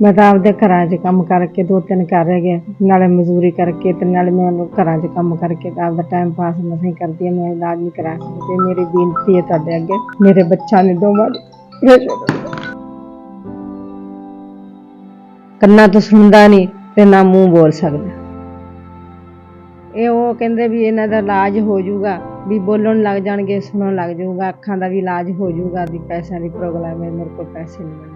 ਮੈਂ ਤਾਂ ਆਪਦੇ ਘਰਾਂ 'ਚ ਕੰਮ ਕਰਕੇ ਦੋ ਤਿੰਨ ਘਰ ਹੈਗੇ ਨਾਲੇ ਮਜ਼ਦੂਰੀ ਕਰਕੇ ਤੇ ਨਾਲੇ ਮੈਂ ਉਹਨੂੰ ਘਰਾਂ 'ਚ ਕੰਮ ਕਰਕੇ ਤਾਂ ਆਪਦਾ ਟਾਈਮ ਪਾਸ ਨਹੀਂ ਕਰਦੀ ਹਾਂ, ਮੈਂ ਇਲਾਜ ਨਹੀਂ ਕਰਾ ਸਕਦੀ। ਮੇਰੀ ਬੇਨਤੀ ਹੈ ਤੁਹਾਡੇ ਅੱਗੇ ਮੇਰੇ ਬੱਚਾ ਨੇ ਦੋਵਾਂ ਦੇ ਪ੍ਰੇਸ਼ਰ ਕੰਨਾਂ ਤੋਂ ਸੁਣਦਾ ਨਹੀਂ ਤੇ ਨਾ ਮੂੰਹ ਬੋਲ ਸਕਦਾ। ਇਹ ਉਹ ਕਹਿੰਦੇ ਵੀ ਇਹਨਾਂ ਦਾ ਇਲਾਜ ਹੋ ਜਾਊਗਾ ਵੀ ਬੋਲਣ ਲੱਗ ਜਾਣਗੇ ਸੁਣਨ ਲੱਗ ਜਾਊਗਾ ਅੱਖਾਂ ਦਾ ਵੀ ਇਲਾਜ ਹੋ ਜਾਊਗਾ ਦੀ ਪੈਸਿਆਂ ਦੀ ਪ੍ਰੋਬਲਮ ਹੈ ਮੇਰੇ ਕੋਲ ਪੈਸੇ ਨਹੀਂ ਮਿਲਦੇ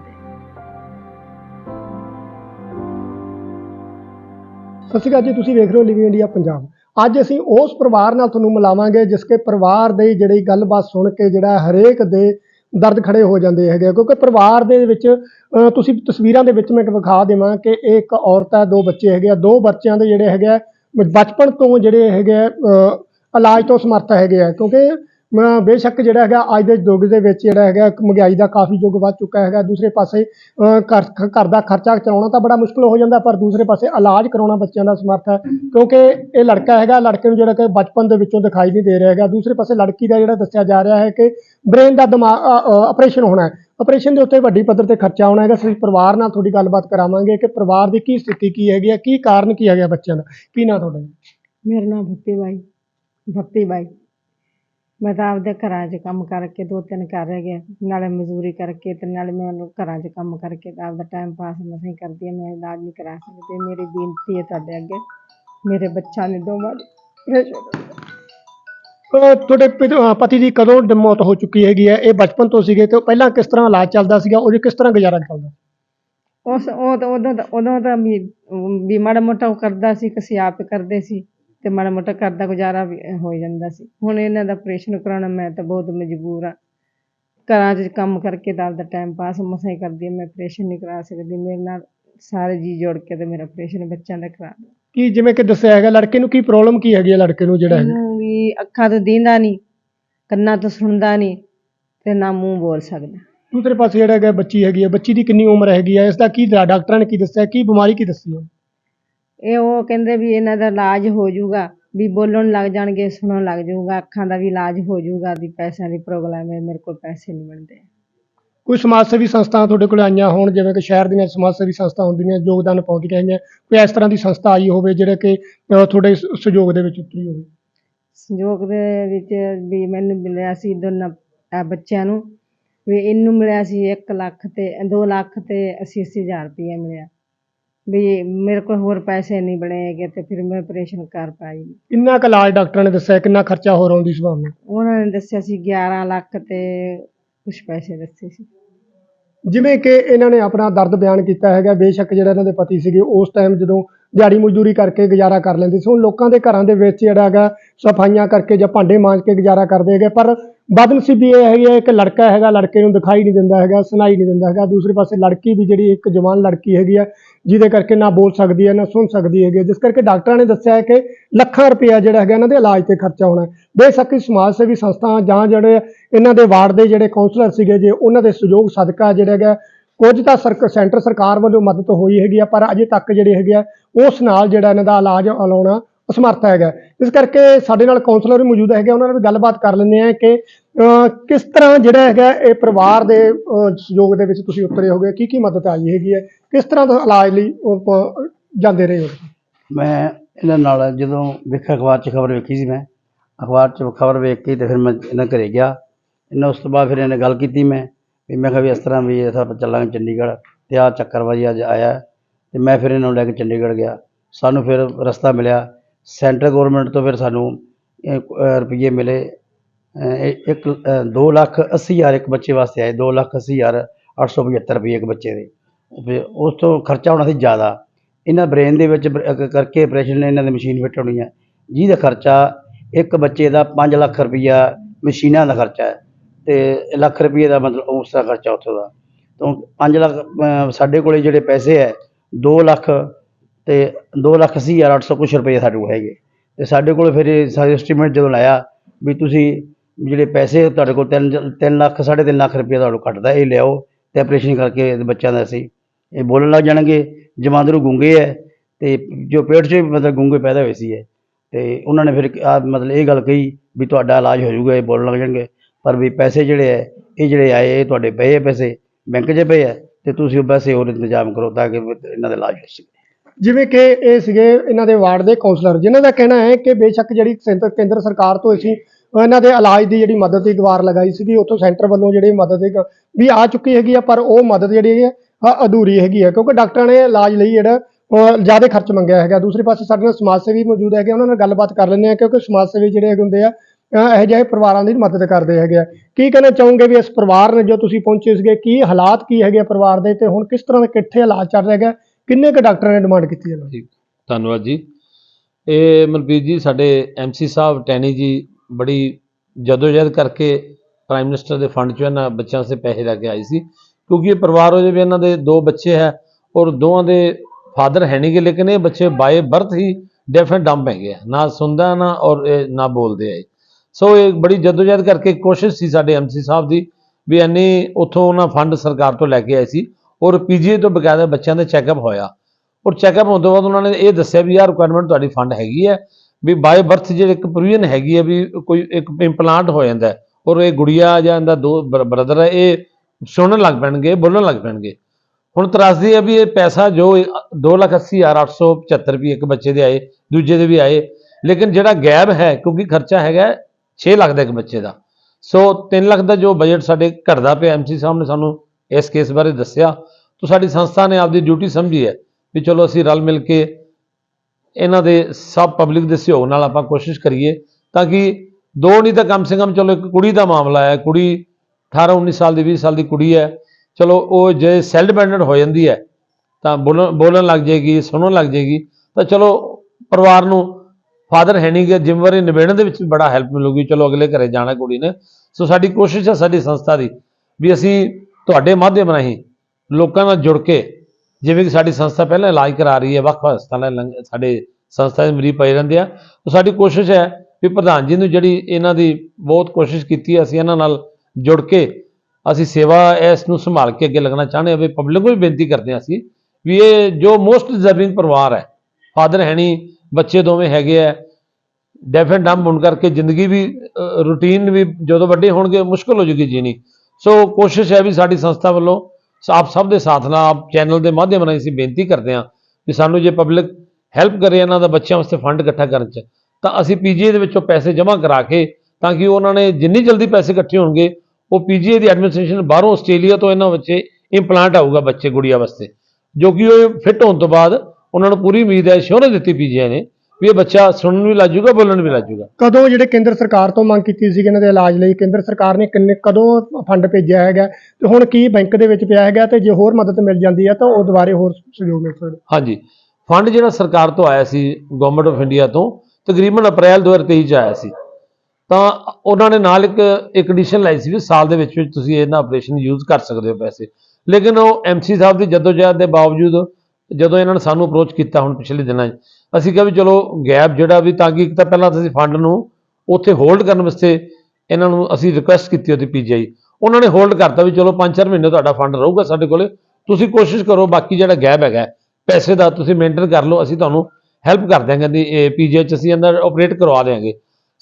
ਸਤਿ ਸ਼੍ਰੀ ਅਕਾਲ ਜੀ, ਤੁਸੀਂ ਵੇਖ ਰਹੇ ਹੋ ਲਿਵਿੰਗ ਇੰਡੀਆ ਪੰਜਾਬ। ਅੱਜ ਅਸੀਂ ਉਸ ਪਰਿਵਾਰ ਨਾਲ ਤੁਹਾਨੂੰ ਮਿਲਾਵਾਂਗੇ ਜਿਸ ਕੇ ਪਰਿਵਾਰ ਦੇ ਜਿਹੜੀ ਗੱਲਬਾਤ ਸੁਣ ਕੇ ਜਿਹੜਾ ਹਰੇਕ ਦੇ ਦਰਦ ਖੜੇ ਹੋ ਜਾਂਦੇ ਹੈਗੇ ਆ। ਕਿਉਂਕਿ ਪਰਿਵਾਰ ਦੇ ਵਿੱਚ ਤੁਸੀਂ ਤਸਵੀਰਾਂ ਦੇ ਵਿੱਚ ਮੈਂ ਵਿਖਾ ਦੇਵਾਂ ਕਿ ਇਹ ਇੱਕ ਔਰਤ ਹੈ, ਦੋ ਬੱਚੇ ਹੈਗੇ ਆ। ਦੋ ਬੱਚਿਆਂ ਦੇ ਜਿਹੜੇ ਹੈਗੇ ਆ, ਬਚਪਨ ਤੋਂ ਜਿਹੜੇ ਹੈਗੇ ਆ ਇਲਾਜ ਤੋਂ ਸਮਰਥ ਹੈਗੇ ਆ। ਕਿਉਂਕਿ ਬੇਸ਼ੱਕ ਜਿਹੜਾ ਹੈਗਾ ਅੱਜ ਦੇ ਯੁੱਗ ਦੇ ਵਿੱਚ ਜਿਹੜਾ ਹੈਗਾ ਮਹਿੰਗਾਈ ਦਾ ਕਾਫੀ ਯੁੱਗ ਵੱਧ ਚੁੱਕਾ ਹੈਗਾ, ਦੂਸਰੇ ਪਾਸੇ ਘਰ ਘਰ ਦਾ ਖਰਚਾ ਚਲਾਉਣਾ ਤਾਂ ਬੜਾ ਮੁਸ਼ਕਲ ਹੋ ਜਾਂਦਾ, ਪਰ ਦੂਸਰੇ ਪਾਸੇ ਇਲਾਜ ਕਰਾਉਣਾ ਬੱਚਿਆਂ ਦਾ ਸਮਰਥ ਹੈ, ਕਿਉਂਕਿ ਇਹ ਲੜਕਾ ਹੈਗਾ, ਲੜਕੇ ਨੂੰ ਜਿਹੜਾ ਕਿ ਬਚਪਨ ਦੇ ਵਿੱਚੋਂ ਦਿਖਾਈ ਨਹੀਂ ਦੇ ਰਿਹਾ ਹੈਗਾ, ਦੂਸਰੇ ਪਾਸੇ ਲੜਕੀ ਦਾ ਜਿਹੜਾ ਦੱਸਿਆ ਜਾ ਰਿਹਾ ਹੈ ਕਿ ਬ੍ਰੇਨ ਦਾ ਦਿਮਾਗ ਆਪਰੇਸ਼ਨ ਹੋਣਾ ਹੈ। ਆਪਰੇਸ਼ਨ ਦੇ ਉੱਤੇ ਵੱਡੀ ਪੱਧਰ ਤੇ ਖਰਚਾ ਆਉਣਾ ਹੈਗਾ ਅਸੀਂ ਪਰਿਵਾਰ ਨਾਲ ਤੁਹਾਡੀ ਗੱਲਬਾਤ ਕਰਾਵਾਂਗੇ ਕਿ ਪਰਿਵਾਰ ਦੀ ਕੀ ਸਥਿਤੀ ਕੀ ਹੈਗੀ ਹੈ, ਕੀ ਕਾਰਨ ਕੀ ਹੈਗਾ ਬੱਚਿਆਂ ਦਾ, ਕੀ ਨਾਂ ਤੁਹਾਡਾ ਮੇਰਾ ਨਾਮ ਭੱਤੀ ਬਾਈ ਭੱਤੀ ਬਾਈ। ਮੈਂ ਤਾਂ ਆਪਦੇ ਘਰਾਂ 'ਚ ਕੰਮ ਕਰਕੇ ਦੋ ਤਿੰਨ ਘਰ ਹੈਗੇ ਨਾਲੇ ਮਜ਼ਦੂਰੀ ਕਰਕੇ ਤੇ ਨਾਲੇ ਮੈਂ ਘਰਾਂ 'ਚ ਕੰਮ ਕਰਕੇ ਤਾਂ ਆਪਦਾ ਟਾਈਮ ਪਾਸ ਨਹੀਂ ਕਰਦੀ ਹਾਂ, ਮੈਂ ਇਲਾਜ ਨਹੀਂ ਕਰਾ ਸਕਦੀ ਮੇਰੀ ਬੇਨਤੀ ਹੈ ਤੁਹਾਡੇ ਅੱਗੇ ਮੇਰੇ ਬੱਚਾ ਨੇ ਦੋਵਾਂ ਅਹ ਤੁਹਾਡੇ ਪਿਤ- ਅਹ ਪਤੀ ਦੀ ਕਦੋਂ ਡ- ਮੌਤ ਹੋ ਚੁੱਕੀ ਹੈਗੀ ਹੈ? ਇਹ ਬਚਪਨ ਤੋਂ ਸੀਗੇ ਤੇ ਪਹਿਲਾਂ ਕਿਸ ਤਰ੍ਹਾਂ ਇਲਾਜ ਚੱਲਦਾ ਸੀਗਾ? ਉਹਦੇ ਕਿਸ ਤਰ੍ਹਾਂ ਗੁਜ਼ਾਰਾ ਚੱਲਦਾ? ਉਸ ਉਹ ਤਾਂ ਉਦੋਂ ਤਾਂ ਉਦੋਂ ਤਾਂ ਵੀ ਵੀ ਮਾੜਾ ਮੋਟਾ ਉਹ ਕਰਦਾ ਸੀ ਕਿਸੇ ਆਪ ਕਰਦੇ ਸੀ। ਤੇ ਮਾੜਾ ਮੋਟਾ ਘਰ ਦਾ ਗੁਜ਼ਾਰਾ ਵੀ ਹੋ ਜਾਂਦਾ ਸੀ। ਹੁਣ ਇਹਨਾਂ ਦਾ ਆਪਰੇਸ਼ਨ ਕਰਾਉਣਾ ਮੈਂ ਤਾਂ ਬਹੁਤ ਮਜਬੂਰ ਆ ਘਰਾਂ 'ਚ ਕੰਮ ਕਰਕੇ ਤਾਂ ਆਪਦਾ ਟਾਈਮ ਪਾਸ ਮਸਾਂ ਹੀ ਕਰਦੀ ਹਾਂ। ਮੈਂ ਆਪਰੇਸ਼ਨ ਨਹੀਂ ਕਰਾ ਸਕਦੀ। ਮੇਰੇ ਨਾਲ ਸਾਰੇ ਜੀ ਜੋੜ ਕੇ ਤੇ ਮੇਰਾ ਆਪਰੇਸ਼ਨ ਬੱਚਿਆਂ ਦਾ ਕਰਾ ਦਿਓ। ਕੀ ਜਿਵੇਂ ਕਿ ਦੱਸਿਆ ਹੈਗਾ ਲੜਕੇ ਨੂੰ ਕੀ ਪ੍ਰੋਬਲਮ ਕੀ ਹੈਗੀ ਹੈ ਲੜਕੇ ਨੂੰ ਜਿਹੜਾ ਹੈਗਾ ਇਹਨੂੰ ਵੀ ਅੱਖਾਂ ਤੋਂ ਦੀਂਦਾ ਨਹੀਂ ਕੰਨਾਂ ਤੋਂ ਸੁਣਦਾ ਨਹੀਂ ਤੇ ਨਾ ਮੂੰਹ ਬੋਲ ਸਕਦਾ। ਦੂਸਰੇ ਪਾਸੇ ਜਿਹੜਾ ਹੈਗਾ ਬੱਚੀ ਹੈਗੀ ਹੈ ਬੱਚੀ ਦੀ ਕਿੰਨੀ ਉਮਰ ਹੈਗੀ ਹੈ ਇਸ ਦਾ ਕੀ ਡਾ- ਡਾਕਟਰਾਂ ਨੇ ਕੀ ਦੱਸਿਆ? ਕੀ ਬਿਮਾਰੀ ਕੀ ਦੱਸੀ ਹੈ ਇਹ ਉਹ ਕਹਿੰਦੇ ਵੀ ਇਹਨਾਂ ਦਾ ਇਲਾਜ ਹੋ ਜਾਊਗਾ ਵੀ ਬੋਲਣ ਲੱਗ ਜਾਣਗੇ ਸੁਣਨ ਲੱਗ ਜਾਊਗਾ ਅੱਖਾਂ ਦਾ ਵੀ ਇਲਾਜ ਹੋ ਜਾਊਗਾ ਦੀ ਪੈਸਿਆਂ ਦੀ ਪ੍ਰੋਬਲਮ ਹੈ ਮੇਰੇ ਕੋਲ ਪੈਸੇ ਨਹੀਂ ਮਿਲਦੇ ਕੋਈ ਸਮਾਜ ਸੇਵੀ ਸੰਸਥਾ ਤੁਹਾਡੇ ਕੋਲ ਆਈਆਂ ਹੋਣ ਜਿਵੇਂ ਕਿ ਸ਼ਹਿਰ ਦੀਆਂ ਸਮਾਜ ਸੇਵੀ ਸੰਸਥਾ ਹੁੰਦੀਆਂ ਯੋਗਦਾਨ ਪਾਉਂਦੀਆਂ ਹੈਗੀਆਂ ਕੋਈ ਇਸ ਤਰ੍ਹਾਂ ਦੀ ਸੰਸਥਾ ਆਈ ਹੋਵੇ ਜਿਹੜੇ ਕਿ ਤੁਹਾਡੇ ਸ- ਸਹਿਯੋਗ ਦੇ ਵਿੱਚ ਉਤਰੀ ਹੋਵੇ? ਸੰਯੋਗ ਦੇ ਵਿੱਚ ਵੀ ਮੈਨੂੰ ਮਿਲਿਆ ਸੀ ਦੋਨਾਂ ਅਹ ਬੱਚਿਆਂ ਨੂੰ ਵੀ ਇਹਨੂੰ ਮਿਲਿਆ ਸੀ 1 ਲੱਖ ਤੇ 2 ਲੱਖ ਤੇ 80 ਅੱਸੀ ਹਜ਼ਾਰ ਰੁਪਏ ਮਿਲਿਆ। ਵੀ ਮੇਰੇ ਕੋਲ ਹੋਰ ਪੈਸੇ ਨਹੀਂ ਬਣੇ ਹੈਗੇ ਤੇ ਫਿਰ ਮੈਂ ਆਪਰੇਸ਼ਨ ਕਰ ਪਾਈ। ਕਿੰਨਾ ਕੁ ਇਲਾਜ ਡਾਕਟਰਾਂ ਨੇ ਦੱਸਿਆ ਕਿੰਨਾ ਖਰਚਾ ਹੋਰ ਆਉਣ ਦੀ ਸੰਭਾਵਨਾ ਉਹਨਾਂ ਨੇ ਦੱਸਿਆ ਸੀ 11 ਲੱਖ ਤੇ ਕੁਝ ਪੈਸੇ ਦੱਸੇ ਸੀ। ਜਿਵੇਂ ਕਿ ਇਹਨਾਂ ਨੇ ਆਪਣਾ ਦਰਦ ਬਿਆਨ ਕੀਤਾ ਹੈਗਾ ਬੇਸ਼ੱਕ ਜਿਹੜਾ ਇਹਨਾਂ ਦੇ ਪਤੀ ਸੀਗੇ ਉਸ ਟਾਈਮ ਜਦੋਂ ਦਿਹਾੜੀ ਮਜ਼ਦੂਰੀ ਕਰਕੇ ਗੁਜ਼ਾਰਾ ਕਰ ਲੈਂਦੇ ਸੀ ਹੁਣ ਲੋਕਾਂ ਦੇ ਘਰਾਂ ਦੇ ਵਿੱਚ ਜਿਹੜਾ ਹੈਗਾ ਸਫਾਈਆਂ ਕਰਕੇ ਜਾਂ ਭਾਂਡੇ ਮਾਂਜ ਕੇ ਗੁਜ਼ਾਰਾ ਕਰਦੇ ਹੈਗੇ ਪਰ ਬਦਨਸੀਬੀ ਇਹ ਹੈਗੀ ਹੈ ਕਿ ਲੜਕਾ ਹੈਗਾ ਲੜਕੇ ਨੂੰ ਦਿਖਾਈ ਨਹੀਂ ਦਿੰਦਾ ਹੈਗਾ ਸੁਣਾਈ ਨਹੀਂ ਦਿੰਦਾ ਹੈਗਾ ਦੂਸਰੇ ਪਾਸੇ ਲੜਕੀ ਵੀ ਜਿਹੜੀ ਇੱਕ ਜਵਾਨ ਲੜਕੀ ਹੈਗੀ ਆ ਜਿਹਦੇ ਕਰਕੇ ਨਾ ਬੋਲ ਸਕਦੀ ਹੈ ਨਾ ਸੁਣ ਸਕਦੀ ਹੈਗੀ ਹੈ, ਜਿਸ ਕਰਕੇ ਡਾਕਟਰਾਂ ਨੇ ਦੱਸਿਆ ਹੈ ਕਿ ਲੱਖਾਂ ਰੁਪਇਆ ਜਿਹੜਾ ਹੈਗਾ ਇਹਨਾਂ ਦੇ ਇਲਾਜ ਤੇ ਖਰਚਾ ਹੋਣਾ ਬੇਸ਼ੱਕ ਸਮਾਜ ਸੇਵੀ ਸੰਸਥਾ ਜਾਂ ਜਿਹੜੇ ਇਹਨਾਂ ਦੇ ਵਾਰਡ ਦੇ ਜਿਹੜੇ ਕਾਉਂਸਲਰ ਸੀਗੇ ਜੇ ਉਹਨਾਂ ਦੇ ਸਹਿਯੋਗ ਸਦਕਾ ਜਿਹੜਾ ਹੈਗਾ ਕੁਝ ਤਾਂ ਸਰਕ ਸੈਂਟਰ ਸਰਕਾਰ ਵੱਲੋਂ ਮਦਦ ਹੋਈ ਹੈਗੀ ਆ ਪਰ ਅਜੇ ਤੱਕ ਜਿਹੜੇ ਹੈਗੇ ਆ ਉਸ ਨਾਲ ਜਿਹੜਾ ਇਹਨਾਂ ਦਾ ਇਲਾਜ ਲਾਉਣਾ ਅਸਮਰਥ ਹੈਗਾ ਇਸ ਕਰਕੇ ਸਾਡੇ ਨਾਲ ਕਾਉਂਸਲਰ ਵੀ ਮੌਜੂਦ ਹੈਗੇ ਉਹਨਾਂ ਨਾਲ ਵੀ ਗੱਲਬਾਤ ਕਰ ਲੈਂਦੇ ਆ ਕਿ ਕਿਸ ਤਰ੍ਹਾਂ ਜਿਹੜਾ ਹੈਗਾ ਇਹ ਪਰਿਵਾਰ ਦੇ ਸਹਿਯੋਗ ਦੇ ਵਿੱਚ ਤੁਸੀਂ ਉਤਰੇ ਹੋਗੇ ਕੀ ਕੀ ਮਦਦ ਆਈ ਹੈਗੀ ਹੈ ਕਿਸ ਤਰ੍ਹਾਂ ਦਾ ਇਲਾਜ ਲਈ ਉਹ, ਅਹ, ਜਾਂਦੇ ਰਹੇ ਹੋ ਮੈਂ ਇਹਨਾਂ ਨਾਲ ਜਦੋਂ ਵੇਖਿਆ ਅਖਬਾਰ 'ਚ ਖਬਰ ਵੇਖੀ ਸੀ ਮੈਂ। ਅਖਬਾਰ 'ਚ ਖਬਰ ਵੇਖ ਕੇ ਤੇ ਫਿਰ ਮੈਂ ਇਹਨਾਂ ਘਰੇ ਗਿਆ। ਇਹਨਾਂ ਉਸ ਤੋਂ ਬਾਅਦ ਫਿਰ ਇਹਨੇ ਗੱਲ ਕੀਤੀ ਮੈਂ ਵੀ ਮੈਂ ਕਿਹਾ ਵੀ ਇਸ ਤਰ੍ਹਾਂ ਵੀ ਇਹ ਆਪਾਂ ਚੱਲਾਂਗੇ ਚੰਡੀਗੜ੍ਹ ਤੇ ਆ ਚੱਕਰਬਾਜੀ ਅੱਜ ਆਇਆ ਤੇ ਮੈਂ ਫਿਰ ਇਹਨਾਂ ਨੂੰ ਲੈ ਕੇ ਚੰਡੀਗੜ੍ਹ ਗਿਆ। ਸਾਨੂੰ ਫਿਰ ਰਸਤਾ ਮਿਲਿਆ। ਸੈਂਟਰ ਗਵਰਨਮੈਂਟ ਤੋਂ ਫਿਰ ਸਾਨੂੰ ਇਹ, ਅਹ, ਰੁਪਈਏ ਮਿਲੇ। ਅਹ, ਇਹ ਇੱਕ 2 ਲੱਖ 80 ਹਜ਼ਾਰ ਇੱਕ ਬੱਚੇ ਵਾਸਤੇ ਆਏ। 2 ਲੱਖ 80 ਹਜ਼ਾਰ 875 ਰੁਪਏ ਇੱਕ ਬੱਚੇ ਦੇ। ਫਿਰ ਉਸ ਤੋਂ ਖਰਚਾ ਹੋਣਾ ਸੀ ਜ਼ਿਆਦਾ। ਇਹਨਾਂ ਬ੍ਰੇਨ ਦੇ ਵਿੱਚ ਬਰ- ਕ- ਕਰਕੇ ਆਪਰੇਸ਼ਨ ਨੇ ਇਹਨਾਂ ਦੀ ਮਸ਼ੀਨ ਫਿੱਟ ਹੋਣੀ ਹੈ ਜਿਹਦਾ ਖਰਚਾ ਇੱਕ ਬੱਚੇ ਦਾ 5 ਲੱਖ ਰੁਪਈਆ ਮਸ਼ੀਨਾਂ ਦਾ ਖਰਚਾ ਹੈ ਤੇ ਲੱਖ ਰੁਪਈਏ ਦਾ ਮਤਲਬ ਉਸ ਦਾ ਖਰਚਾ ਉੱਥੋਂ ਦਾ। ਤੋਂ 5 ਲੱਖ ਅਹ, ਸਾਡੇ ਕੋਲੇ ਜਿਹੜੇ ਪੈਸੇ ਹੈ 2 ਲੱਖ ਤੇ 2 ਲੱਖ ਅੱਸੀ ਹਜ਼ਾਰ ਅੱਠ ਸੌ ਕੁਛ ਰੁਪਏ ਸਾਡੇ ਕੋਲ ਹੈਗੇ। ਤੇ ਸਾਡੇ ਕੋਲ ਫਿਰ ਇਹ ਸਾਰੇ ਐਸਟੀਮੇਟ ਜਦੋਂ ਲਾਇਆ ਵੀ ਤੁਸੀਂ ਜਿਹੜੇ ਪੈਸੇ ਤੁਹਾਡੇ ਕੋਲ 3 3 ਲੱਖ 3.5 ਲੱਖ ਰੁਪਏ ਤੁਹਾਨੂੰ ਘਟਦਾ ਇਹ ਲਿਆਓ ਤੇ ਆਪਰੇਸ਼ਨ ਕਰਕੇ ਬੱਚਿਆਂ ਦਾ ਅਸੀਂ ਇਹ ਬੋਲਣ ਲੱਗ ਜਾਣਗੇ ਜਮਾਂਦਰੂ ਗੁੰਗੇ ਹੈ ਤੇ ਜੋ ਪੇਟ 'ਚ ਮਤਲਬ ਗੁੰਗੇ ਪੈਦਾ ਹੋਏ ਸੀ ਇਹ, ਤੇ ਉਹਨਾਂ ਨੇ ਫਿਰ ਆ ਮਤਲਬ ਇਹ ਗੱਲ ਕਹੀ ਵੀ ਤੁਹਾਡਾ ਇਲਾਜ ਹੋ ਜਾਊਗਾ, ਇਹ ਬੋਲਣ ਲੱਗ ਜਾਣਗੇ। ਪਰ ਵੀ ਪੈਸੇ ਜਿਹੜੇ ਹੈ ਇਹ ਜਿਹੜੇ ਆਏ, ਇਹ ਤੁਹਾਡੇ ਪਏ ਹੈ ਪੈਸੇ, ਬੈਂਕ 'ਚ ਪਏ ਹੈ ਤੇ ਤੁਸੀਂ ਉਹ ਪੈਸੇ ਹੋਰ ਇੰਤਜ਼ਾਮ ਕਰੋ ਤਾਂ ਕਿ ਇਹਨਾਂ ਦਾ ਇਲਾਜ ਹੋ ਸਕੇ। ਜਿਵੇਂ ਕਿ ਇਹ ਸੀਗੇ ਇਹਨਾਂ ਦੇ ਵਾਰਡ ਦੇ ਕਾਉਂਸਲਰ ਜਿਨ੍ਹਾਂ ਦਾ ਕਹਿਣਾ ਹੈ ਕਿ ਬੇਸ਼ੱਕ ਜਿਹੜੀ ਸੈਂਟਰ, ਕੇਂਦਰ ਸਰਕਾਰ ਤੋਂ ਅਸੀਂ ਇਹਨਾਂ ਦੇ ਇਲਾਜ ਦੀ ਜਿਹੜੀ ਮਦਦ ਦੀ ਗੁਹਾਰ ਲਗਾਈ ਸੀਗੀ, ਉੱਥੋਂ ਸੈਂਟਰ ਵੱਲੋਂ ਜਿਹੜੀ ਮਦਦ ਵੀ ਆ ਚੁੱਕੀ ਹੈਗੀ ਆ, ਪਰ ਉਹ ਮਦਦ ਜਿਹੜੀ ਹੈ ਅਧੂਰੀ ਹੈਗੀ ਹੈ ਕਿਉਂਕਿ ਡਾਕਟਰਾਂ ਨੇ ਇਲਾਜ ਲਈ ਜਿਹੜਾ ਜ਼ਿਆਦਾ ਖਰਚ ਮੰਗਿਆ ਹੈਗਾ। ਦੂਸਰੇ ਪਾਸੇ ਸਾਡੇ ਨਾਲ ਸਮਾਜ ਸੇਵੀ ਮੌਜੂਦ ਹੈਗੇ ਉਹਨਾਂ ਨਾਲ ਗੱਲਬਾਤ ਕਰ ਲੈਂਦੇ ਆ ਕਿਉਂਕਿ ਸਮਾਜ ਸੇਵੀ ਜਿਹੜੇ ਹੈਗੇ ਹੁੰਦੇ ਆ ਅ, ਇਹੋ ਜਿਹੇ ਪਰਿਵਾਰਾਂ ਦੀ ਮਦਦ ਕਰਦੇ ਹੈਗੇ ਆ। ਕੀ ਕਹਿਣਾ ਚਾਹੋਗੇ ਵੀ ਇਸ ਪਰਿਵਾਰ ਨੇ ਜੋ ਤੁਸੀਂ ਪਹੁੰਚੇ ਸੀਗੇ ਕੀ ਹਾਲਾਤ ਕੀ ਹੈਗੇ ਆ ਪਰਿਵਾਰ ਦੇ ਤੇ ਹੁਣ ਕਿਸ ਤਰ੍ਹਾਂ ਦੇ ਕਿੱਥੇ ਇਲਾਜ ਚੱਲ ਰਿਹਾ ਹੈਗਾ ਕਿੰਨੇ ਕੁ ਡਾਕਟਰਾਂ ਨੇ ਡਿਮਾਂਡ ਕੀਤੀ ਹੈ? ਇਹਨਾਂ ਧੰਨਵਾਦ ਜੀ। ਇਹ ਮਨਪ੍ਰੀਤ ਜੀ ਸਾਡੇ ਐਮਸੀ ਸਾਹਿਬ ਟੈਨੀ ਜੀ ਬੜੀ ਜਦੋਜਹਿਦ ਕਰਕੇ ਪ੍ਰਾਈਮ ਮਿਨਿਸਟਰ ਦੇ ਫੰਡ ਚੋਂ ਇਹਨਾਂ ਬੱਚਿਆਂ ਵਾਸਤੇ ਪੈਸੇ ਲੈ ਕੇ ਆਈ ਸੀ। ਕਿਉਂਕਿ ਇਹ ਪਰਿਵਾਰ ਹੋ ਜਾਵੇ ਇਹਨਾਂ ਦੇ ਦੋ ਬੱਚੇ ਹੈ ਔਰ ਦੋਵਾਂ ਦੇ ਫਾਦਰ ਹੈ ਨਹੀਂ ਗੇ ਲੇਕਿਨ ਇਹ ਬੱਚੇ ਬਾਏ ਬਰਥ ਹੀ ਡੈਫ ਐਂਡ ਹੈਗੇ ਆ। ਨਾ ਸੁਣਦਾ, ਨਾ ਔਰ ਇਹ ਨਾ ਬੋਲਦੇ ਆ ਸੋ ਇਹ ਬੜੀ ਜਦੋਜਹਿਦ ਕਰਕੇ ਕੋਸ਼ਿਸ਼ ਸੀ ਸਾਡੇ ਐਮਸੀ ਸਾਹਿਬ ਦੀ ਵੀ ਇੰਨੀ ਉੱਥੋਂ ਉਹਨਾਂ ਫੰਡ ਸਰਕਾਰ ਤੋਂ ਲੈ ਕੇ ਆਏ ਸੀ ਔਰ ਪੀਜੀਏ ਤੋਂ ਬਕਾਇਦਾ ਬੱਚਿਆਂ ਦਾ ਚੈੱਕਅਪ ਹੋਇਆ। ਔਰ ਚੈੱਕਅਪ ਹੋਣ ਤੋਂ ਬਾਅਦ ਉਹਨਾਂ ਨੇ ਇਹ ਦੱਸਿਆ ਵੀ ਆਹ ਰਿਕੁਆਇਰਮੈਂਟ ਤੁਹਾਡੀ ਫੰਡ ਹੈਗੀ ਹੈ ਵੀ ਬਾਏ ਬਰਥ ਜਿਹੜੇ ਇੱਕ ਪ੍ਰੋਵੀਜ਼ਨ ਹੈਗੀ ਹੈ ਵੀ ਕੋਈ ਇੱਕ ਇੰਪਲਾਂਟ ਹੋ ਜਾਂਦਾ ਔਰ ਇਹ ਗੁੜੀਆ ਜਾਂ ਇਹਦਾ ਦੋ ਬ੍ਰਦਰ ਹੈ, ਇਹ ਸੁਣਨ ਲੱਗ ਪੈਣਗੇ, ਬੋਲਣ ਲੱਗ ਪੈਣਗੇ। ਹੁਣ ਤਰਾਸਦੀ ਹੈ ਵੀ ਇਹ ਪੈਸਾ ਜੋ 280875 ਰੁਪਏ ਇੱਕ ਬੱਚੇ ਦੇ ਆਏ, ਦੂਜੇ ਦੇ ਵੀ ਆਏ, ਲੇਕਿਨ ਜਿਹੜਾ ਗੈਬ ਹੈ, ਕਿਉਂਕਿ ਖਰਚਾ ਹੈਗਾ 6 ਲੱਖ ਦਾ ਇੱਕ ਬੱਚੇ ਦਾ। ਸੋ 3 ਲੱਖ ਦਾ ਜੋ ਬਜਟ ਸਾਡੇ ਘਟਦਾ ਪਿਆ ਐਮਸੀ ਸਾਹਿਬ ਨੇ ਸਾਨੂੰ ਇਸ ਕੇਸ ਬਾਰੇ ਦੱਸਿਆ। ਤਾਂ ਸਾਡੀ ਸੰਸਥਾ ਨੇ ਆਪਦੀ ਡਿਊਟੀ ਸਮਝੀ ਹੈ ਵੀ ਚਲੋ ਅਸੀਂ ਰਲ ਮਿਲ ਕੇ ਇਹਨਾਂ ਦੇ ਸਭ ਪਬਲਿਕ ਦੇ ਸਹਿਯੋਗ ਨਾਲ ਆਪਾਂ ਕੋਸ਼ਿਸ਼ ਕਰੀਏ, ਤਾਂ ਕਿ ਦੋ ਨਹੀਂ ਤਾਂ ਕਮ ਸੇ ਕਮ ਚਲੋ ਇੱਕ ਕੁੜੀ ਦਾ ਮਾਮਲਾ ਹੈ, ਕੁੜੀ 18 19 ਸਾਲ ਦੀ 20 ਸਾਲ ਦੀ ਕੁੜੀ ਹੈ। ਚਲੋ, ਉਹ ਜੇ ਸੈਲ ਡਿਪੈਂਡੈਂਟ ਹੋ ਜਾਂਦੀ ਹੈ, ਤਾਂ ਬੋਲਣ ਬੋਲਣ ਲੱਗ ਜਾਏਗੀ, ਸੁਣਨ ਲੱਗ ਜਾਏਗੀ। ਤਾਂ ਚਲੋ, ਪਰਿਵਾਰ ਨੂੰ ਫਾਦਰ ਹੈ ਨਹੀਂ ਗੇ, ਜ਼ਿੰਮੇਵਾਰੀ ਨਿਭਾਉਣ ਦੇ ਵਿੱਚ ਵੀ ਬੜਾ ਹੈਲਪ ਮਿਲੂਗੀ। ਚਲੋ, ਅਗਲੇ ਘਰੇ ਜਾਣਾ ਕੁੜੀ ਨੇ। ਸੋ ਸਾਡੀ ਕੋਸ਼ਿਸ਼ ਹੈ ਸਾਡੀ ਸੰਸਥਾ ਦੀ ਵੀ ਅਸੀਂ ਤੁਹਾਡੇ ਮਾਧਿਅਮ ਰਾਹੀਂ ਲੋਕਾਂ ਨਾਲ ਜੁੜ ਕੇ, ਜਿਵੇਂ ਕਿ ਸਾਡੀ ਸੰਸਥਾ ਪਹਿਲਾਂ ਇਲਾਜ ਕਰਾ ਰਹੀ ਹੈ, ਵੱਖ-ਵੱਖ ਹਸਪਤਾਲਾਂ ਲੰਘ- ਸਾਡੇ ਸੰਸਥਾ ਦੇ ਮਰੀਜ਼ ਪਏ ਰਹਿੰਦੇ ਆ। ਤਾਂ ਸਾਡੀ ਕੋਸ਼ਿਸ਼ ਹੈ ਵੀ ਪ੍ਰਧਾਨ ਜੀ ਨੂੰ ਜਿਹੜੀ ਇਹਨਾਂ ਦੀ ਬਹੁਤ ਕੋਸ਼ਿਸ਼ ਕੀਤੀ ਹੈ, ਅਸੀਂ ਇਹਨਾਂ ਨਾਲ ਜੁੜ ਕੇ ਅਸੀਂ ਸੇਵਾ ਇਸ ਨੂੰ ਸੰਭਾਲ ਕੇ ਅੱਗੇ ਲੱਗਣਾ ਚਾਹੁੰਦੇ ਹਾਂ, ਵੀ ਪਬਲਿਕ ਨੂੰ ਵੀ ਬੇਨਤੀ ਕਰਦੇ ਹਾਂ ਅਸੀਂ, ਵੀ ਇਹ ਜੋ ਮੋਸਟ ਡਿਜ਼ਰਵਿੰਗ ਪਰਿਵਾਰ ਹੈ, ਫਾਦਰ ਹੈ ਨਹੀਂ ਬੱਚੇ ਦੋਵੇਂ ਹੈਗੇ ਆ ਡੈਫ ਐਂਡ ਡੰਬ ਹੋਣ ਕਰਕੇ ਜ਼ਿੰਦਗੀ ਵੀ ਰੂਟੀਨ ਵੀ ਜਦੋਂ ਵੱਡੇ ਹੋਣਗੇ, ਮੁਸ਼ਕਲ ਹੋ ਜੂਗੀ ਜੀਣੀ। ਸੋ ਕੋਸ਼ਿਸ਼ ਹੈ ਵੀ ਸਾਡੀ ਸੰਸਥਾ ਵੱਲੋਂ ਆਪ ਸਭ ਦੇ ਸਾਥ ਨਾਲ, ਆਪ ਚੈਨਲ ਦੇ ਮਾਧਿਅਮ ਰਾਹੀਂ ਅਸੀਂ ਬੇਨਤੀ ਕਰਦੇ ਹਾਂ ਕਿ ਸਾਨੂੰ ਜੇ ਪਬਲਿਕ ਹੈਲਪ ਕਰੇ ਇਹਨਾਂ ਦਾ ਬੱਚਿਆਂ ਵਾਸਤੇ ਫੰਡ ਇਕੱਠਾ ਕਰਨ 'ਚ, ਤਾਂ ਅਸੀਂ ਪੀਜੀਏ ਦੇ ਵਿੱਚੋਂ ਪੈਸੇ ਜਮ੍ਹਾਂ ਕਰਾ ਕੇ ਤਾਂ ਕਿ ਉਹਨਾਂ ਨੇ ਜਿੰਨੀ ਜਲਦੀ ਪੈਸੇ ਇਕੱਠੇ ਹੋਣਗੇ ਉਹ ਪੀਜੀਏ ਦੀ ਐਡਮਿਨਿਸਟ੍ਰੇਸ਼ਨ ਬਾਹਰੋਂ ਆਸਟ੍ਰੇਲੀਆ ਤੋਂ ਇਹਨਾਂ ਬੱਚੇ ਇੰਪਲਾਂਟ ਆਊਗਾ ਬੱਚੇ ਗੁੜੀਆ ਵਾਸਤੇ। ਜੋ ਕਿ ਉਹ ਫਿੱਟ ਹੋਣ ਤੋਂ ਬਾਅਦ ਉਹਨਾਂ ਨੂੰ ਪੂਰੀ ਉਮੀਦ ਹੈ ਸ਼ੋਹਰਤ ਦਿੱਤੀ ਪੀਜੀਏ ਨੇ ਵੀ ਇਹ ਬੱਚਾ ਸੁਣਨ ਵੀ ਲੱਗ ਜਾਊਗਾ ਬੋਲਣ ਵੀ ਲੱਗ ਜਾਊਗਾ ਕਦੋਂ ਜਿਹੜੇ ਕੇਂਦਰ ਸਰਕਾਰ ਤੋਂ ਮੰਗ ਕੀਤੀ ਸੀ ਇਹਨਾਂ ਦੇ ਇਲਾਜ ਲਈ ਕੇਂਦਰ ਸਰਕਾਰ ਨੇ ਕਿੰਨੇ ਕਦੋਂ ਫੰਡ ਭੇਜਿਆ ਹੈਗਾ? ਤੇ ਹੁਣ ਕੀ ਬੈਂਕ ਦੇ ਵਿੱਚ ਪਿਆ ਹੈਗਾ? ਤੇ ਜੇ ਹੋਰ ਮਦਦ ਮਿਲ ਜਾਂਦੀ ਹੈ ਤਾਂ ਉਹ ਦੁਬਾਰੇ ਹੋਰ ਸਹਿਯੋਗ ਮਿਲ ਸਕਦਾ। ਹਾਂਜੀ। ਫੰਡ ਜਿਹੜਾ ਸਰਕਾਰ ਤੋਂ ਆਇਆ ਸੀ ਗਵਰਨਮੈਂਟ ਆਫ ਇੰਡੀਆ ਤੋਂ ਤਕਰੀਬਨ ਅਪ੍ਰੈਲ 2023 ਚ ਆਇਆ ਸੀ। ਤਾਂ ਉਹਨਾਂ ਨੇ ਨਾਲ ਇੱਕ ਇੱਕ ਕੰਡੀਸ਼ਨ ਲਾਈ ਸੀ ਵੀ ਸਾਲ ਦੇ ਵਿੱਚ ਵਿੱਚ ਤੁਸੀਂ ਇਹਨਾਂ ਆਪਰੇਸ਼ਨ ਯੂਜ਼ ਕਰ ਸਕਦੇ ਹੋ ਪੈਸੇ। ਲੇਕਿਨ ਉਹ ਐਮਸੀ ਸਾਹਿਬ ਦੀ ਜਦੋਜਹਿਦ ਦੇ ਬਾਵਜੂਦ ਜਦੋਂ ਇਹਨਾਂ ਨੇ ਸਾਨੂੰ ਅਪਰੋਚ ਕੀਤਾ ਹੁਣ ਪਿਛਲੇ ਦਿਨਾਂ 'ਚ, ਅਸੀਂ ਕਿਹਾ ਵੀ ਚਲੋ ਗੈਪ ਜਿਹੜਾ ਵੀ ਤਾਂ ਕਿ ਇੱਕ ਤਾਂ ਪਹਿਲਾਂ ਤੁਸੀਂ ਫੰਡ ਨੂੰ ਉੱਥੇ ਹੋਲਡ ਕਰਨ ਵਾਸਤੇ ਇਹਨਾਂ ਨੂੰ ਅਸੀਂ ਰਿਕੁਐਸਟ ਕੀਤੀ ਉਹਦੀ ਪੀਜੀਆਈ ਉਹਨਾਂ ਨੇ ਹੋਲਡ ਕਰਤਾ ਵੀ ਚਲੋ 5-4 ਮਹੀਨੇ ਤੁਹਾਡਾ ਫੰਡ ਰਹੂਗਾ ਸਾਡੇ ਕੋਲੇ, ਤੁਸੀਂ ਕੋਸ਼ਿਸ਼ ਕਰੋ ਬਾਕੀ ਜਿਹੜਾ ਗੈਪ ਹੈਗਾ, ਪੈਸੇ ਦਾ ਤੁਸੀਂ ਮੇਨਟੇਨ ਕਰ ਲਓ, ਅਸੀਂ ਤੁਹਾਨੂੰ ਹੈਲਪ ਕਰ ਦਿਆਂਗੇ ਦੀ ਪੀਜੀਆਈ ਚ ਅਸੀਂ ਅੰਦਰ ਆਪਰੇਟ ਕਰਵਾ ਦਿਆਂਗੇ।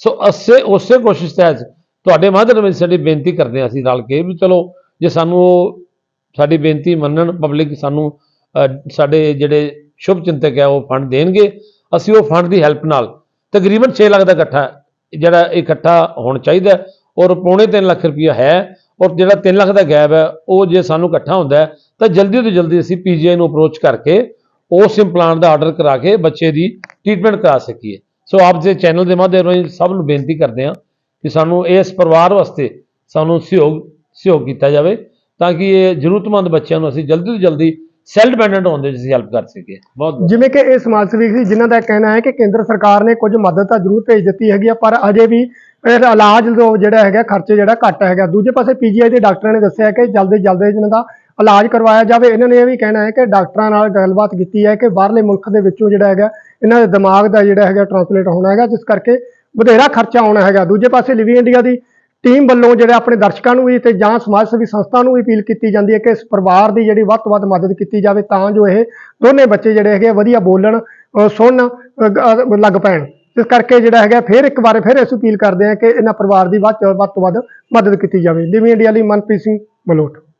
ਸੋ ਅਸੇ, ਉਸੇ ਕੋਸ਼ਿਸ਼ ਤਹਿਤ ਤੁਹਾਡੇ ਮਾਧਿਅਮ ਵਿੱਚ ਸਾਡੀ ਬੇਨਤੀ ਕਰਦੇ ਹਾਂ ਅਸੀਂ ਰਲ ਕੇ ਵੀ ਚਲੋ, ਜੇ ਸਾਨੂੰ ਉਹ ਸਾਡੀ ਬੇਨਤੀ ਮੰਨਣ ਪਬਲਿਕ ਸਾਨੂੰ ਸਾਡੇ ਜਿਹੜੇ ਸ਼ੁਭ ਚਿੰਤਕ ਹੈ ਉਹ ਫੰਡ ਦੇਣਗੇ, ਅਸੀਂ ਉਹ ਫੰਡ ਦੀ ਹੈਲਪ ਨਾਲ ਤਕਰੀਬਨ 6 ਲੱਖ ਦਾ ਇਕੱਠਾ, ਜਿਹੜਾ ਇਕੱਠਾ ਹੋਣਾ ਚਾਹੀਦਾ ਔਰ ਪੌਣੇ 3 ਲੱਖ ਰੁਪਇਆ ਹੈ, ਔਰ ਜਿਹੜਾ 3 ਲੱਖ ਦਾ ਗੈਪ ਹੈ, ਉਹ ਜੇ ਸਾਨੂੰ ਇਕੱਠਾ ਹੁੰਦਾ ਤਾਂ ਜਲਦੀ ਤੋਂ ਜਲਦੀ ਅਸੀਂ ਪੀਜੀਆਈ ਨੂੰ ਅਪਰੋਚ ਕਰਕੇ ਉਸ ਇੰਪਲਾਂਟ ਦਾ ਆਰਡਰ ਕਰਾ ਕੇ ਬੱਚੇ ਦੀ ਟ੍ਰੀਟਮੈਂਟ ਕਰਾ ਸਕੀਏ। ਸੋ ਆਪ ਦੇ ਚੈਨਲ ਦੇ ਮਾਧਿਅਮ ਰਾਹੀਂ ਸਭ ਨੂੰ ਬੇਨਤੀ ਕਰਦੇ ਹਾਂ ਕਿ ਸਾਨੂੰ ਇਸ ਪਰਿਵਾਰ ਵਾਸਤੇ ਸਾਨੂੰ ਸਹਿਯੋਗ ਸਹਿਯੋਗ ਕੀਤਾ ਜਾਵੇ ਤਾਂ ਕਿ ਇਹ ਜ਼ਰੂਰਤਮੰਦ ਬੱਚਿਆਂ ਨੂੰ ਅਸੀਂ ਜਲਦੀ ਤੋਂ ਜਲਦੀ ਸੈਲਫ ਡਿਪੈਂਡੈਂਟ ਹੋਣ ਦੇ ਵਿੱਚ ਹੈਲਪ ਕਰ ਸਕੀਏ। ਬਹੁਤ ਜਿਵੇਂ ਕਿ ਇਹ ਸਮਾਜ ਸੇਵੀ ਸੀ ਜਿਨ੍ਹਾਂ ਦਾ ਕਹਿਣਾ ਹੈ ਕਿ ਕੇਂਦਰ ਸਰਕਾਰ ਨੇ ਕੁਝ ਮਦਦ ਤਾਂ ਜ਼ਰੂਰ ਭੇਜ ਦਿੱਤੀ ਹੈਗੀ ਆ, ਪਰ ਅਜੇ ਵੀ ਇਹ ਇਲਾਜ ਜੋ ਜਿਹੜਾ ਹੈਗਾ, ਖਰਚੇ ਜਿਹੜਾ ਘੱਟ ਹੈਗਾ। ਦੂਜੇ ਪਾਸੇ ਪੀਜੀਆਈ ਦੇ ਡਾਕਟਰਾਂ ਨੇ ਦੱਸਿਆ ਕਿ ਜਲਦੀ ਜਲਦੀ ਇਹਨਾਂ ਦਾ ਇਲਾਜ ਕਰਵਾਇਆ ਜਾਵੇ। ਇਹਨਾਂ ਨੇ ਇਹ ਵੀ ਕਹਿਣਾ ਹੈ ਕਿ ਡਾਕਟਰਾਂ ਨਾਲ ਗੱਲਬਾਤ ਕੀਤੀ ਹੈ ਕਿ ਬਾਹਰਲੇ ਮੁਲਕ ਦੇ ਵਿੱਚੋਂ ਜਿਹੜਾ ਹੈਗਾ, ਇਹਨਾਂ ਦੇ ਦਿਮਾਗ ਦਾ ਜਿਹੜਾ ਹੈਗਾ ਟ੍ਰਾਂਸਲੇਟ ਹੋਣਾ ਹੈਗਾ, ਜਿਸ ਕਰਕੇ ਵਧੇਰਾ ਖਰਚਾ ਆਉਣਾ ਹੈਗਾ। ਦੂਜੇ ਪਾਸੇ ਲਿਵੀ ਇੰਡੀਆ ਦੀ ਟੀਮ ਵੱਲੋਂ ਜਿਹੜੇ ਆਪਣੇ ਦਰਸ਼ਕਾਂ ਨੂੰ ਵੀ ਤੇ ਜਾਂ ਸਮਾਜ ਸੇਵੀ ਸੰਸਥਾ ਨੂੰ ਵੀ ਅਪੀਲ ਕੀਤੀ ਜਾਂਦੀ ਹੈ ਕਿ ਇਸ ਪਰਿਵਾਰ ਦੀ ਜਿਹੜੀ ਵੱਧ ਤੋਂ ਵੱਧ ਮਦਦ ਕੀਤੀ ਜਾਵੇ ਤਾਂ ਜੋ ਇਹ ਦੋਨੇ ਬੱਚੇ ਜਿਹੜੇ ਹੈਗੇ ਆ ਵਧੀਆ ਬੋਲਣ ਸੁਣਨ ਲੱਗ ਪੈਣ। ਇਸ ਕਰਕੇ ਜਿਹੜਾ ਹੈਗਾ ਫਿਰ ਇੱਕ ਵਾਰ ਫਿਰ ਇਸ ਅਪੀਲ ਕਰਦੇ ਹਾਂ ਕਿ ਇਹਨਾਂ ਪਰਿਵਾਰ ਦੀ ਵੱਧ ਤੋਂ ਵੱਧ ਤੋਂ ਵੱਧ ਮਦਦ ਕੀਤੀ ਜਾਵੇ। ਲਿਵਿੰਗ ਇੰਡੀਆ ਲਈ ਮਨਪ੍ਰੀਤ ਸਿੰਘ ਮਲੋਟ।